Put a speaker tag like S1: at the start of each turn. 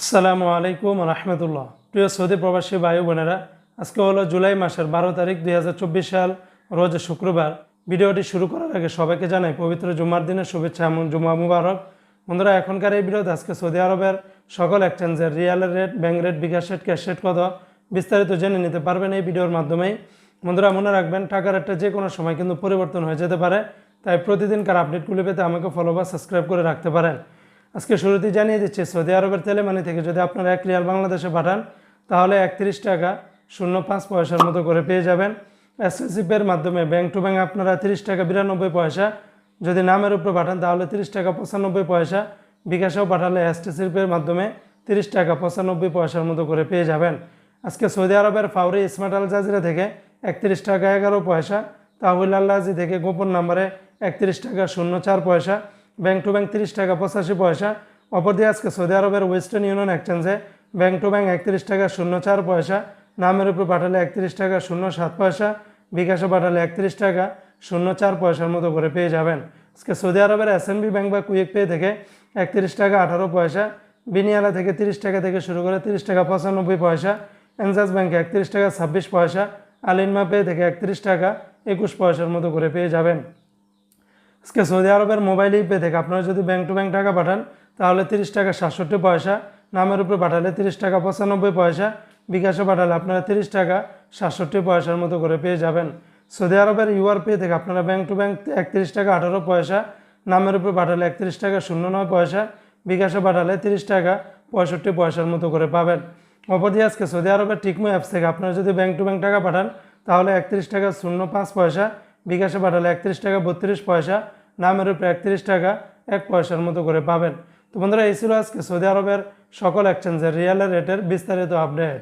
S1: আসসালামু আলাইকুম রহমতুল্লাহ। প্রিয় সৌদি প্রবাসী ভাই বোনেরা, আজকে হলো জুলাই মাসের বারো তারিখ দুই হাজার চব্বিশ সাল, রোজ শুক্রবার। ভিডিওটি শুরু করার আগে সবাইকে জানাই পবিত্র জুমার দিনের শুভেচ্ছা এবং জুমা মুবারক। বন্ধুরা, এখনকার এই ভিডিওতে আজকে সৌদি আরবের সকল এক্সচেঞ্জের রিয়ালের rate bank rate, bKash rate, cash rate কত বিস্তারিত জেনে নিতে পারবেন এই ভিডিওর মাধ্যমেই। বন্ধুরা, মনে রাখবেন, টাকার রেটটা যে কোনো সময় কিন্তু পরিবর্তন হয়ে যেতে পারে, তাই প্রতিদিনকার আপডেটগুলি পেতে আমাকে ফলো বা সাবস্ক্রাইব করে রাখতে পারেন। আজকে শুরুতেই জানিয়ে দিচ্ছি, সৌদি আরবের তেলেমানি থেকে যদি আপনারা এক রিয়াল বাংলাদেশে পাঠান, তাহলে একত্রিশ টাকা শূন্য পাঁচ পয়সার মতো করে পেয়ে যাবেন। এসএসিপের মাধ্যমে ব্যাংক টু ব্যাংক আপনারা তিরিশ টাকা বিরানব্বই পয়সা যদি নামের উপরে পাঠান, তাহলে তিরিশ টাকা পঁচানব্বই পয়সা। বিকাশেও পাঠালে এসটিসিপের মাধ্যমে তিরিশ টাকা পঁচানব্বই পয়সার মতো করে পেয়ে যাবেন। আজকে সৌদি আরবের ফাউরি স্মার্ট আল জাজিরা থেকে একত্রিশ টাকা এগারো পয়সা, তাহবিল আল্লাহি থেকে গোপন নম্বরে একত্রিশ টাকা শূন্য চার পয়সা। ব্যাংক টু ব্যাংক তিরিশ টাকা পঁচাশি পয়সা, অপরদিকে আজকে সৌদি আরবের ওয়েস্টার্ন ইউনিয়ন এক্সচেঞ্জে ব্যাংক টু ব্যাংক একত্রিশ টাকা শূন্য চার পয়সা, নামের উপর পাঠালে একত্রিশ টাকা শূন্য সাত পয়সা, বিকাশে পাঠালে একত্রিশ টাকা শূন্য চার পয়সার মতো করে পেয়ে যাবেন। আজকে সৌদি আরবের এসএমবি ব্যাংক বা কুইক পে থেকে একত্রিশ টাকা আঠারো পয়সা, বিনিয়ালা থেকে তিরিশ টাকা থেকে শুরু করে তিরিশ টাকা পঁচানব্বই পয়সা, এনজাস ব্যাংকে একত্রিশ টাকা ছাব্বিশ পয়সা, আলিনমা পে থেকে একত্রিশ টাকা একুশ পয়সার মতো করে পেয়ে যাবেন। আজকে সৌদি আরবের মোবাইল পে থেকে আপনারা যদি ব্যাংক টু ব্যাংক টাকা পাঠান, তাহলে তিরিশ টাকা সাতষট্টি পয়সা, নামের উপরে পাঠালে তিরিশ টাকা পঁচানব্বই পয়সা, বিকাশে পাঠালে আপনারা তিরিশ টাকা সাতষট্টি পয়সার মতো করে পেয়ে যাবেন। সৌদি আরবের ইউআর পে থেকে আপনারা ব্যাংক টু ব্যাংক একত্রিশ টাকা আঠারো পয়সা, নামের উপরে পাঠালে একত্রিশ টাকা শূন্য নয় পয়সা, বিকাশে পাঠালে তিরিশ টাকা পঁয়ষট্টি পয়সার মতো করে পাবেন। অপরদি আজকে সৌদি আরবের টিকমো অ্যাপস থেকে আপনারা যদি ব্যাংক টু ব্যাংক টাকা পাঠান, তাহলে একত্রিশ টাকা শূন্য পাঁচ পয়সা, বিকাশে পাঠালে একত্রিশ টাকা বত্রিশ পয়সা নামের উপরে একত্রিশ টাকা, এক পয়সার মতো করে পাবেন। তো বন্ধুরা, এই ছিল আজকে সৌদি আরবের সকল এক্সচেঞ্জের রিয়ালের রেটের বিস্তারিত আপডেট